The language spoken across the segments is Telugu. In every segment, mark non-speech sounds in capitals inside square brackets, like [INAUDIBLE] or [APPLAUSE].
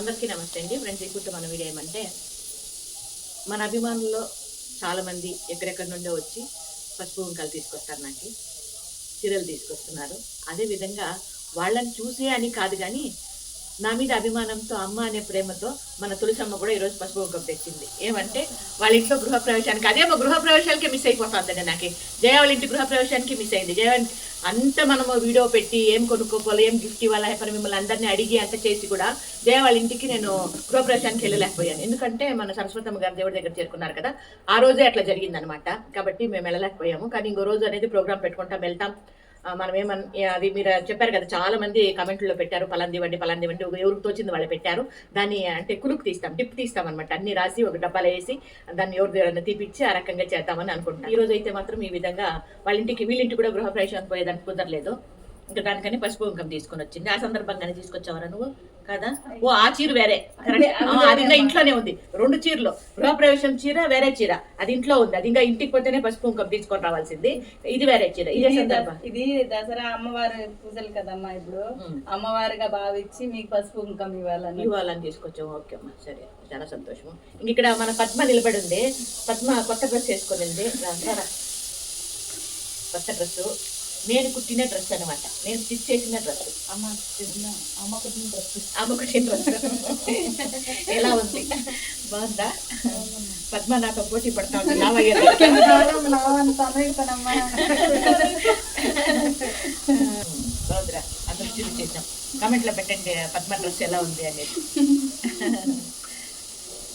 అందరికీ నమస్తే అండి. ఫ్రెండ్స్ ఇప్పుడు మన వీడియో ఏమంటే మన అభిమానుల్లో చాలామంది ఎక్కడెక్కడి నుండో వచ్చి పసుపు ఉంకలు తీసుకొస్తారు నాకు. చీరలు తీసుకొస్తున్నారు. అదేవిధంగా వాళ్ళని చూసే అని కాదు కానీ నా మీద అభిమానంతో అమ్మ అనే ప్రేమతో మన తులసమ్మ కూడా ఈరోజు పసుపు కుంకం తెచ్చింది. ఏమంటే వాళ్ళ ఇంట్లో గృహప్రవేశానికి అదే మా గృహప్రవేశాలకి మిస్ అయిపోతుందండి నాకు. జయ వాళ్ళ ఇంటి గృహప్రవేశానికి మిస్ అయింది. జయ అంత మనము వీడియో పెట్టి ఏం కొనుక్కోవాలి ఏం గిఫ్ట్ ఇవ్వాలి పని మిమ్మల్ని అందరినీ అడిగి అంత చేసి కూడా జయ వాళ్ళ ఇంటికి నేను గృహప్రవేశానికి వెళ్ళలేకపోయాను. ఎందుకంటే మన సరస్వతమ్మ గారి దేవుడి దగ్గర చేరుకున్నారు కదా ఆ రోజే అట్లా జరిగిందనమాట కాబట్టి మేము వెళ్ళలేకపోయాము. కానీ ఇంకో రోజు అనేది ప్రోగ్రామ్ పెట్టుకుంటాం వెళ్తాం. మనం ఏమన్ అది మీరు చెప్పారు కదా చాలా మంది కమెంట్లో పెట్టారు పలాంది వండి పలాంది వండి ఎవరికి తోచింది వాళ్ళు పెట్టారు. దాన్ని అంటే కులుకు తీస్తాం డిప్ తీస్తాం అనమాట అన్ని రాసి ఒక డబ్బాలో వేసి దాన్ని ఎవరి దగ్గర తీపిచ్చి ఆ రకంగా చేద్దామని అనుకుంటున్నాను ఈ రోజు అయితే మాత్రం ఈ విధంగా వాళ్ళ ఇంటికి వీళ్ళింటి కూడా గృహప్రవేశానికి పోయేదానికి కుదరలేదు. ఇంకా దానికని పసుపు కుంకం తీసుకొని వచ్చింది. ఆ సందర్భంగానే తీసుకొచ్చావరా నువ్వు? కదా? ఓ ఆ చీర వేరే. అది ఇంకా ఇంట్లోనే ఉంది. రెండు చీరలు. గృహప్రవేశం చీర వేరే చీర. అది ఇంట్లో ఉంది. అది ఇంకా ఇంటికి పోతేనే పసుపు కుంకం తీసుకొని రావాల్సింది. ఇది వేరే చీర. ఇదే సందర్భం. ఇది దసరా అమ్మవారి పూజలు కదమ్మా ఇప్పుడు. అమ్మవారిగా భావించి మీకు పసుపు కుంకం ఇవ్వాలని. ఇవ్వాలని తీసుకొచ్చాము. ఓకే అమ్మా. సరే. చాలా సంతోషము. ఇంక ఇక్కడ మన పద్మ నిలబడి ఉంది. పద్మ కొత్త డ్రెస్ రా, రా. కొత్త డ్రెస్ నేను కుట్టిన డ్రెస్ అనమాట నేను స్టిచ్ చేసిన డ్రెస్. అమ్మ కుట్టిన డ్రెస్. అమ్మ కుట్టిన డ్రెస్. ఎలా ఉంది? బాగుందా? పద్మ నాతో పోటీ పడతా ఉంది. [LAUGHS] లావయ్య బాగుందిరా. అందరూ చూసి చేద్దాం కామెంట్లో పెట్టండి పద్మ డ్రెస్ ఎలా ఉంది అనేది.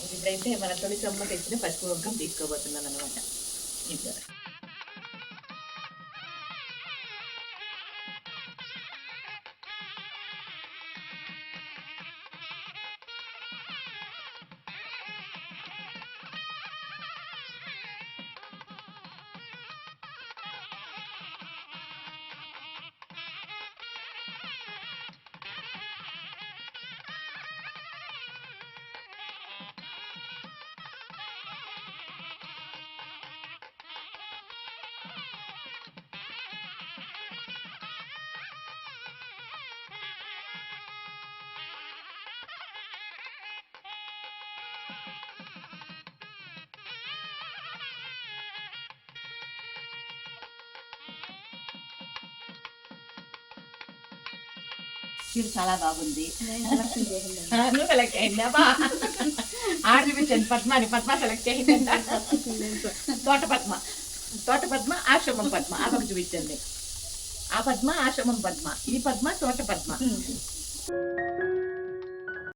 ఇప్పుడైతే మన తొలి సమ్మ తెచ్చిన పసుపు కుంకం తీసుకోబోతున్నాను అనమాట చీర చాలా బాగుంది. నువ్వు సెలెక్ట్ అబ్బా ఆడ చూపించండి పద్మని. పద్మ సెలెక్ట్ చేయండి తోట పద్మ. తోట పద్మ ఆశ్రమం పద్మ. పక్క చూపించండి. ఆ పద్మ ఆశ్రమం పద్మ. ఈ పద్మ తోట పద్మ.